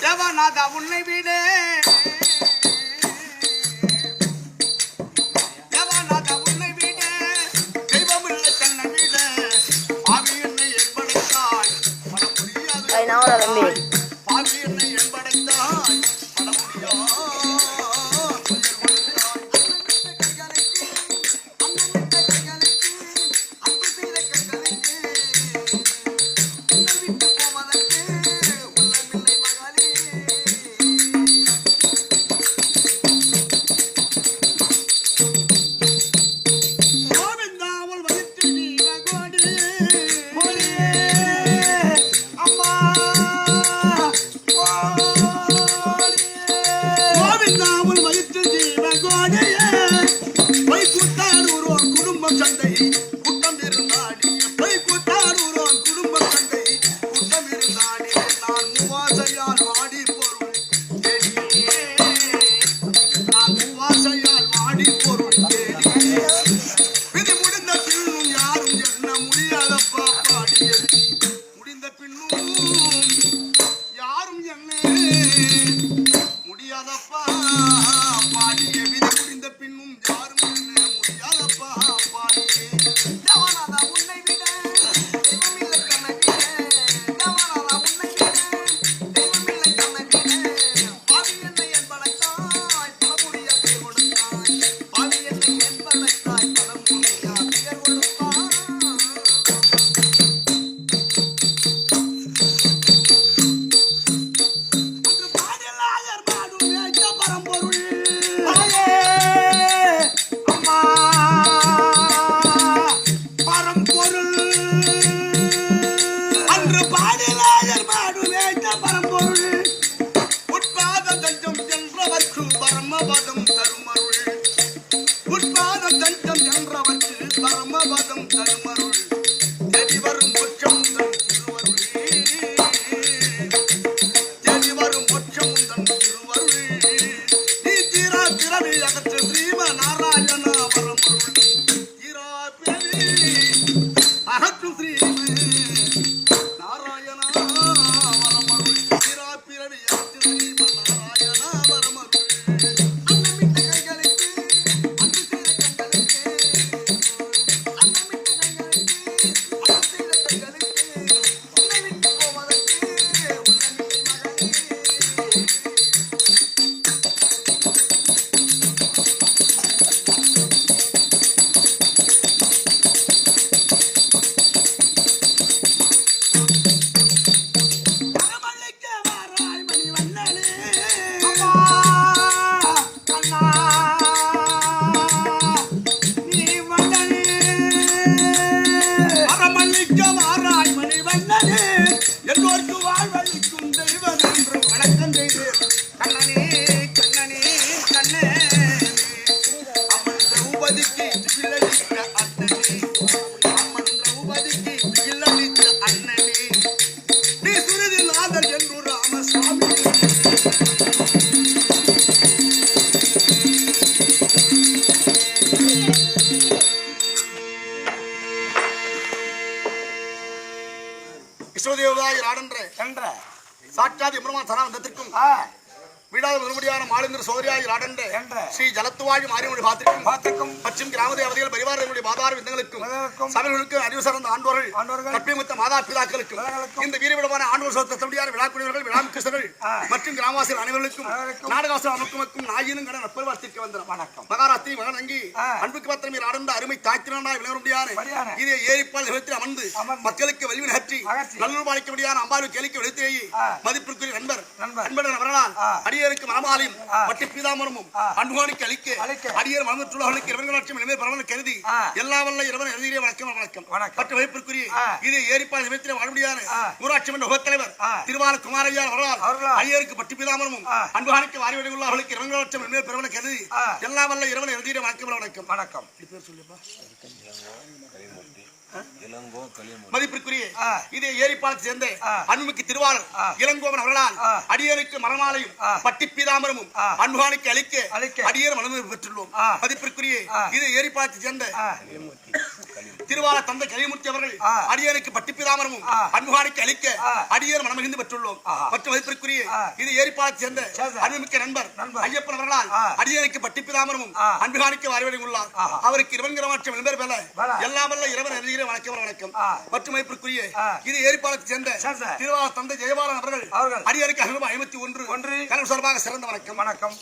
தேவநாதா உன்னை விட விஸ்வதேவதாய் ஆடன்ற. என்ற. சாட்சாத் எம்பெருமான் சனாவந்தத்திற்கும் ஆ, வீடாத முழுமுடியான மாலிந்திர சோதரியாய் ஆடன்ற என்ற ஸ்ரீ ஜலத்துவாழி மாரியமொழி பாத்திற்கும் பாத்துக்கும் மற்றும் கிராம தேவதைகள் பரிவாரங்களுடைய மாதார விந்தங்களுக்கும் மதங்களுக்கும் சபைகளுக்கு அறிவு சார்ந்த ஆண்டோர்கள் ஆண்டோர்கள், கற்பிமுத்த மாதா பிதாக்களுக்கும் இந்த வீரவிடமான ஆண்டோர் சொத்தபடியான விழாக்குடியவர்கள் விழாமுக்கிருஷ்ணர்கள் ஆ. மற்றும் கிராமவாசிகள் அனைவர்களுக்கும் அனைவருக்கும், நாடகாசம் அமுக்குமக்கும் நாயினும் கடன் நற்பரிவார்த்திற்கு வந்தனர் வணக்கம் மகாராஷ்டிரி மகனங்கி ஆ. அன்புக்கு பத்திரமே ஆடந்த அருமை முடியாது முடியாது. இதே ஏரிப்பால் அமர்ந்து மக்களுக்கு வலிவு நகற்றி நல்லூர் பாலிக்க முடியாத அம்பாலு கேளிக்க. மதிப்பிற்குரிய நண்பர் நண்பர். நண்பர் ஆ. அடியருக்கு மனமாலையும் ஆ. வட்டி பீதாமரமும் ஆ. அன்புகாணிக்கு அளிக்க. அடியர் மனமற்றுள்ளவர்களுக்கு இறைவன் லட்சம் இனிமே பரவல் கருதி. எல்லா வல்ல இறைவன் எழுதிய வணக்கம் வணக்கம். மற்ற வைப்பிற்குரிய. இது ஏரிப்பால் நிமித்திர வாழ்முடியான. ஊராட்சி மன்ற உபத்தலைவர் ஆ. திருவார குமாரையார் அவர்களால். ஐயருக்கு பட்டி பீதாமரமும் ஆ. அன்புகாணிக்கு வாரி உள்ளவர்களுக்கு இறைவன் லட்சம் இனிமே பரவல் கருதி. எல்லா வல்ல இறைவன் எழுதிய வணக்கம் வணக்கம் வணக்கம் மதிப்பிற்குரிய ஆ. இதே ஏரிப்பாலத்தை சேர்ந்த ஆ. அன்புமிக்கு திருவாளர். இளங்கோவன் அவர்களால் ஆ. அடியருக்கு மரமாலையும். பட்டி பீதாமரமும். அன்புகாணிக்கு அளிக்க. அடியர் மனது பெற்றுள்ளோம். மதிப்பிற்குரிய. இது ஏரிப்பாலத்தை சேர்ந்த ஆ, திருவாள தந்தை கலிமூர்த்தி அவர்கள். அடியனுக்கு பட்டிப்பிராமரமும் ஆ. அன்புகாணிக்கு அளிக்க. அடியர் மனமகிழ்ந்து பெற்றுள்ளோம். மற்றும் மதிப்பிற்குரிய. இது ஏரிப்பாளத்தை சேர்ந்த அன்புமிக்க நண்பர். ஐயப்பன் அவர்களால். அடியனுக்கு பட்டிப்பிராமரமும் உள்ளார் ஆஹா. அவருக்கு இரவன் கிரமாட்சம் விளம்பர பேல வேல. எல்லாம் வல்ல இரவன் அறிகிற வணக்கம் வணக்கம். மற்றும் மதிப்பிற்குரிய. இது ஏரிப்பாளத்தை சேர்ந்த திருவாள தந்தை ஜெயபாலன் அவர்கள். அடியனுக்கு அனுபவம் ஐம்பத்தி ஒன்று ஒன்று. கலவு சார்பாக சிறந்த வணக்கம் வணக்கம்